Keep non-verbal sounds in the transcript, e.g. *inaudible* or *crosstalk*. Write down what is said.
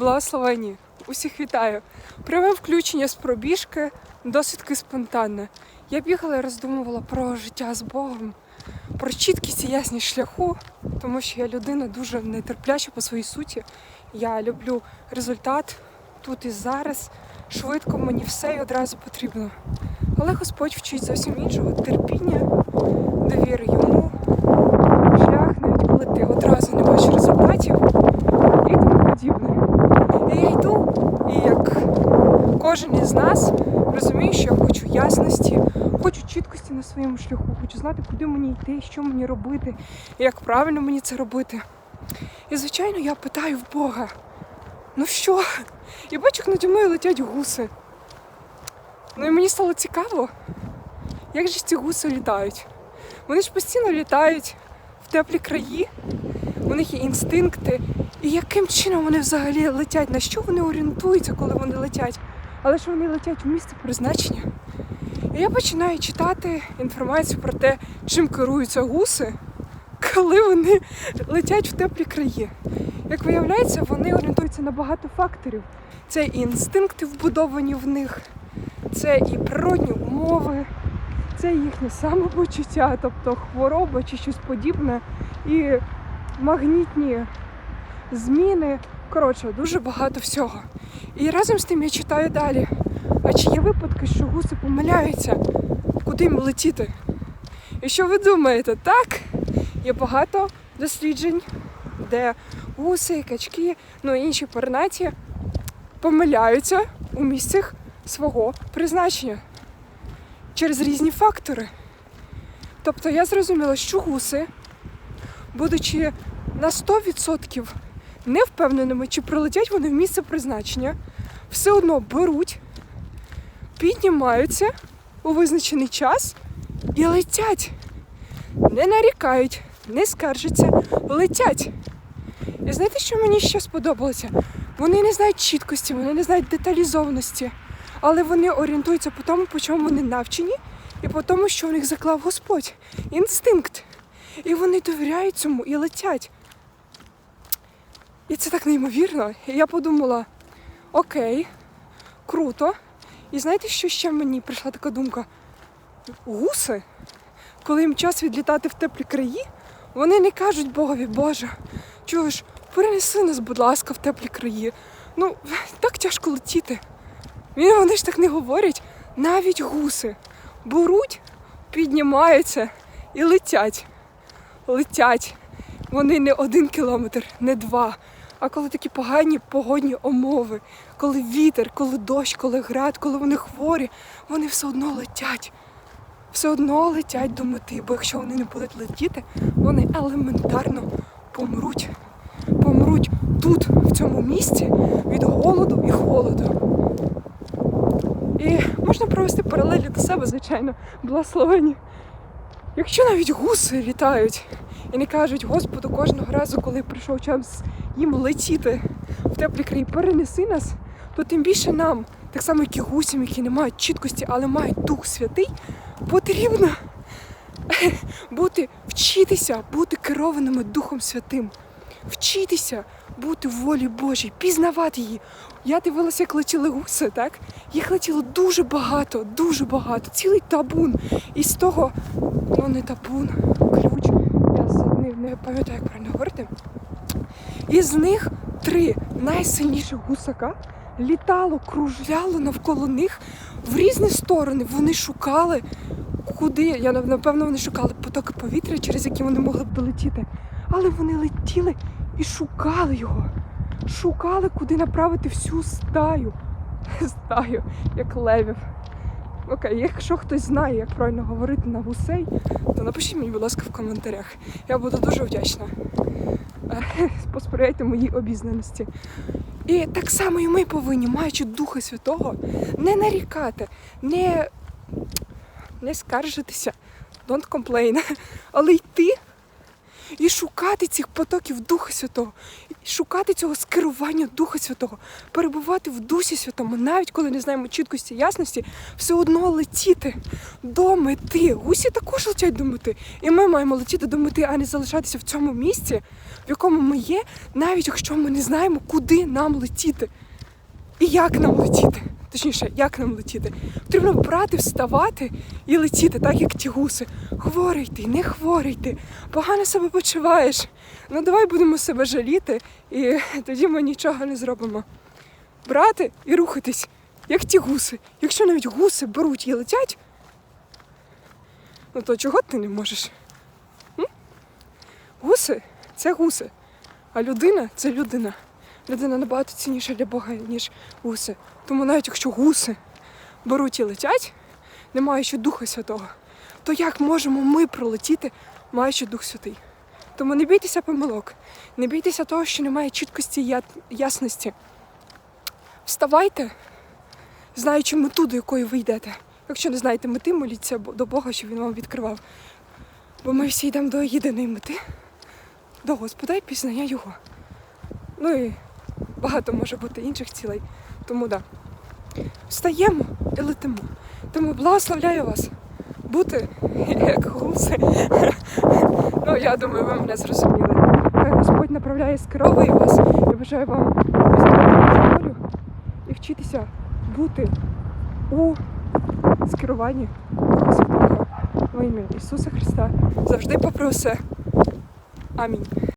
Благословені! Усіх вітаю! Пряме включення з пробіжки досить спонтанне. Я бігала і роздумувала про життя з Богом, про чіткість і ясність шляху, тому що я людина дуже нетерпляча по своїй суті. Я люблю результат тут і зараз. Швидко мені все і одразу потрібно. Але Господь вчить зовсім іншого терпіння, довіри йому, шлях, навіть коли ти одразу не бачиш результатів і тому подібне. І я йду, і як кожен із нас розумію, що я хочу ясності, хочу чіткості на своєму шляху, хочу знати, куди мені йти, що мені робити, як правильно мені це робити. І звичайно, я питаю в Бога, ну що? І бачу, як наді мною летять гуси. Ну і мені стало цікаво, як же ці гуси літають. Вони ж постійно літають в теплі краї, у них є інстинкти. І яким чином вони взагалі летять? На що вони орієнтуються, коли вони летять? Але ж вони летять в місце призначення. Я починаю читати інформацію про те, чим керуються гуси, коли вони летять в теплі краї. Як виявляється, вони орієнтуються на багато факторів. Це і інстинкти вбудовані в них, це і природні умови, це їхнє самопочуття, тобто хвороба чи щось подібне, і магнітні зміни. Коротше, дуже багато всього. І разом з тим я читаю далі. А чи є випадки, що гуси помиляються, куди їм летіти? І що ви думаєте? Так, є багато досліджень, де гуси, качки, ну інші пернаті помиляються у місцях свого призначення через різні фактори. Тобто я зрозуміла, що гуси, будучи на 100% не впевненими, чи прилетять вони в місце призначення, все одно беруть, піднімаються у визначений час і летять. Не нарікають, не скаржаться, летять. І знаєте, що мені ще сподобалося? Вони не знають чіткості, вони не знають деталізованості, але вони орієнтуються по тому, по чому вони навчені, і по тому, що в них заклав Господь. Інстинкт. І вони довіряють цьому і летять. І це так неймовірно. І я подумала: окей, круто. І знаєте, що ще мені прийшла така думка? Гуси, коли їм час відлітати в теплі краї, вони не кажуть Богові, Боже, чуєш, перенеси нас, будь ласка, в теплі краї. Ну, так тяжко летіти. Він- Вони ж так не говорять. Навіть гуси беруть, піднімаються і летять. Летять. Вони не один кілометр, не два. А коли такі погані погодні умови, коли вітер, коли дощ, коли град, коли вони хворі, вони все одно летять. Все одно летять до мети, бо якщо вони не будуть летіти, вони елементарно помруть. Помруть тут, в цьому місці, від голоду і холоду. І можна провести паралелі до себе, звичайно, благословені. Якщо навіть гуси літають і не кажуть Господу кожного разу, коли прийшов час їм летіти в теплі краї, перенеси нас, то тим більше нам, так само як і гусям, які не мають чіткості, але мають Дух Святий, потрібно *laughs* бути, вчитися, бути керованими Духом Святим, вчитися бути в волі Божій, пізнавати її. Я дивилася, як летіли гуси, так? Їх летіло дуже багато, дуже багато, цілий табун. І з того, ну не табун, ключ, не, пам'ятаю, як правильно говорити. І з них три найсильніших гусака літало, кружляло навколо них в різні сторони. Вони шукали, куди. Я напевно, вони шукали потоки повітря, через які вони могли б долетіти. Але вони летіли і шукали його. Шукали, куди направити всю стаю. *laughs* Стаю, як левів. Окей, якщо хтось знає, як правильно говорити на гусей, то напишіть мені, будь ласка, в коментарях. Я буду дуже вдячна. Е, *laughs* Посприяйте моїй обізнаності. І так само і ми повинні, маючи Духа Святого, не нарікати, не, не скаржитися, don't complain, але йти і шукати цих потоків Духа Святого, і шукати цього скерування Духа Святого, перебувати в Дусі Святому, навіть коли не знаємо чіткості ясності, все одно летіти до мети. Гусі також летять до мети. І ми маємо летіти до мети, а не залишатися в цьому місці, в якому ми є, навіть якщо ми не знаємо, куди нам летіти. І як нам летіти? Точніше, як нам летіти? Потрібно брати, вставати і летіти, так як ті гуси. Хворий ти, не хворий ти, погано себе почуваєш. Ну давай будемо себе жаліти, і тоді ми нічого не зробимо. Брати і рухатись, як ті гуси. Якщо навіть гуси беруть і летять, ну то чого ти не можеш? М? Гуси це гуси, а людина це людина. Людина набагато цінніша для Бога, ніж гуси. Тому навіть якщо гуси беруть і летять, не маючи Духа Святого, то як можемо ми пролетіти, маючи Дух Святий? Тому не бійтеся помилок, не бійтеся того, що немає чіткості і ясності. Вставайте, знаючи мету, до якої ви йдете. Якщо не знаєте мети, моліться до Бога, щоб він вам відкривав. Бо ми всі йдемо до єдиної мети, до Господа і пізнання Його. Ну і багато може бути інших цілей. Тому да. Встаємо і летимо. Тому благословляю вас бути як гуси. Ну, я думаю, ви мене зрозуміли. Хай Господь направляє скеровує вас. Я бажаю вам визнавати волю і вчитися бути у скеруванні Святого во ім'я Ісуса Христа. Завжди попри все. Амінь.